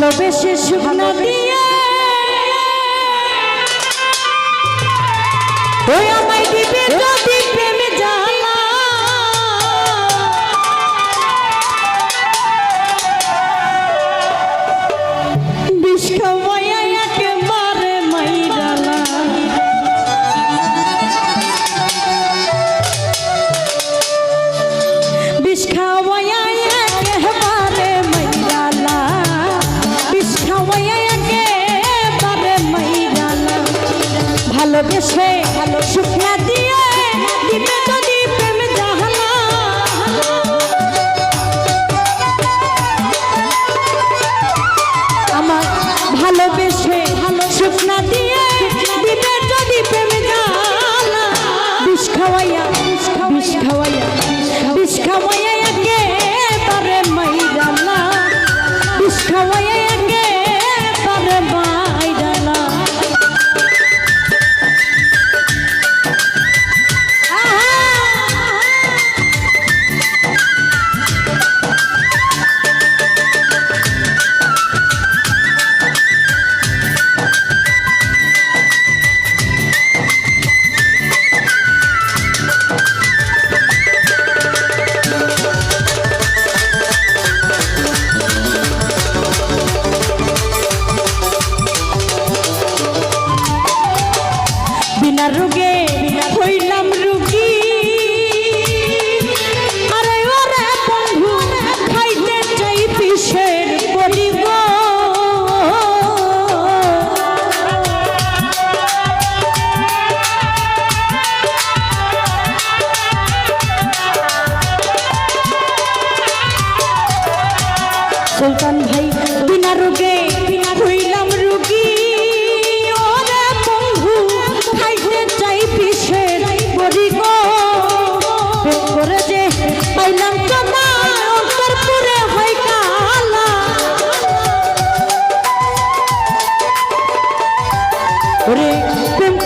ভালোবেসে শুকনো দিয়ে। ভালোবেসে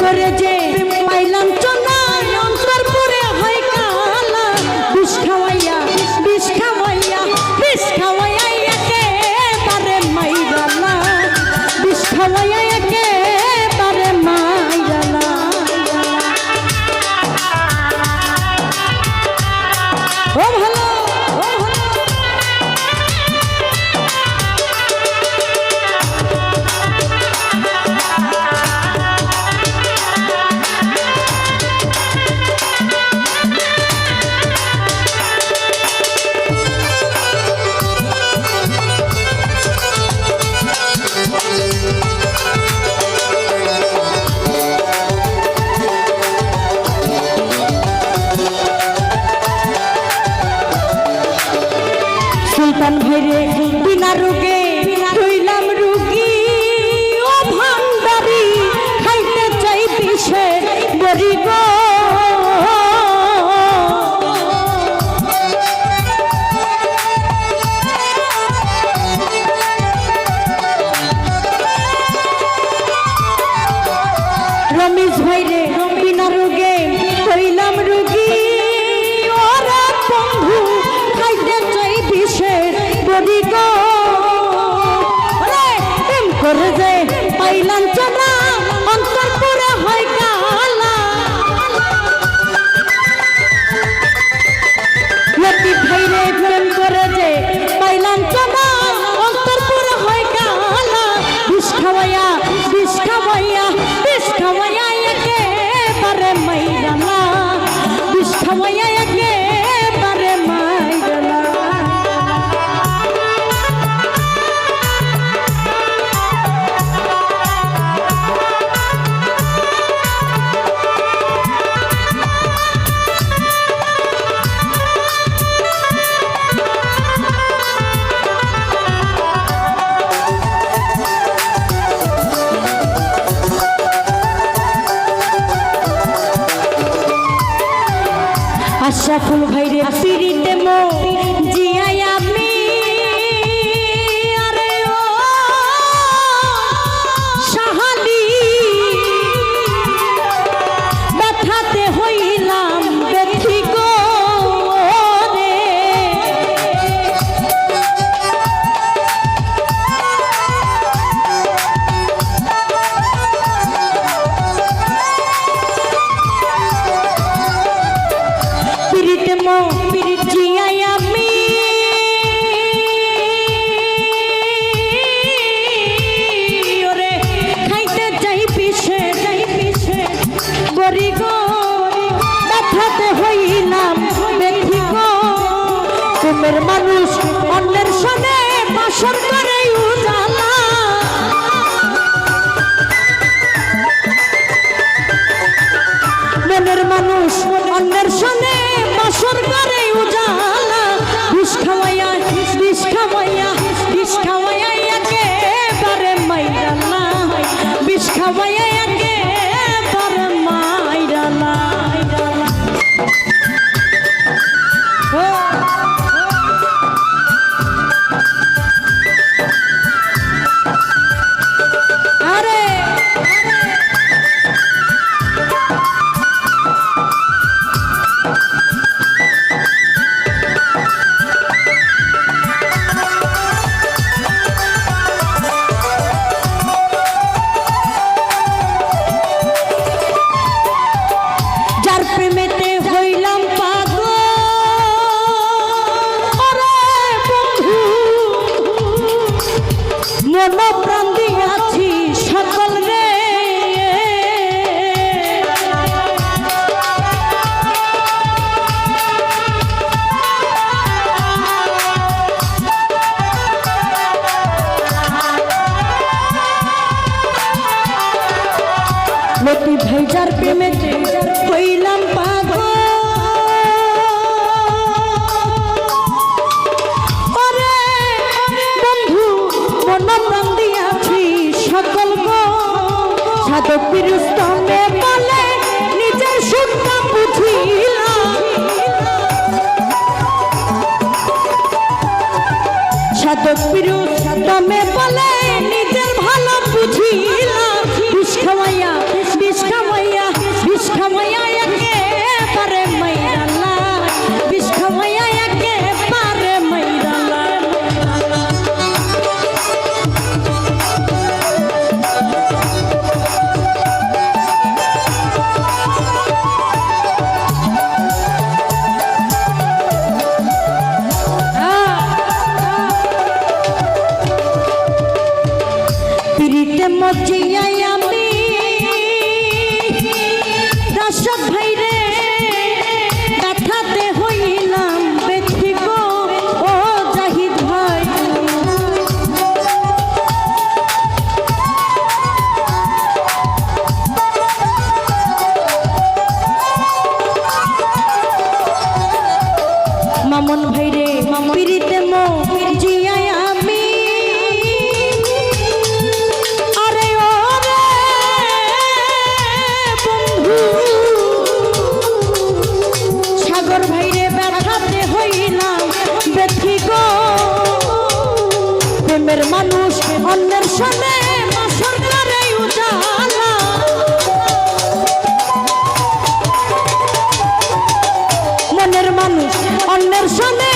করে যে yeah, yeah. ব্যথাতে হইলাম গো। কুমের মানুষ অন্যের সনে বাসন করে মানুষ অন্যের সনে বাসর করে প্রেমেতে হইলাম পাগল। বন্ধু মন প্রাণ দিয়াছি সকল সাধক বিরুস্তমে সাধক পিরিতে মজিয়াই মানুষ অন্যের মনের মানুষ অন্যের সনে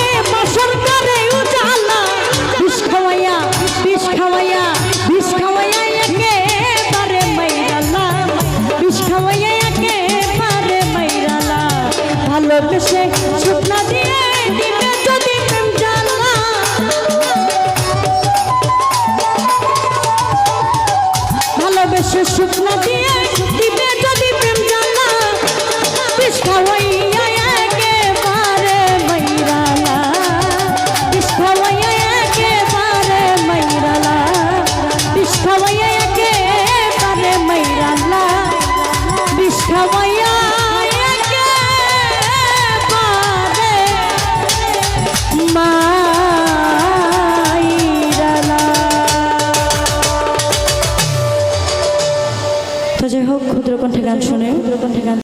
শুকনা দিয়ে, দিবে যদি প্রেম জ্বালা বিষ খাওয়াইয়া একেবারে মাইরালা। বিষ খাওয়াইয়া একেবারে মাইরালা। বিষ খাওয়াইয়া একেবারে মাইরালা। বিষ কণ্ঠে গান শুনে কণ্ঠে গান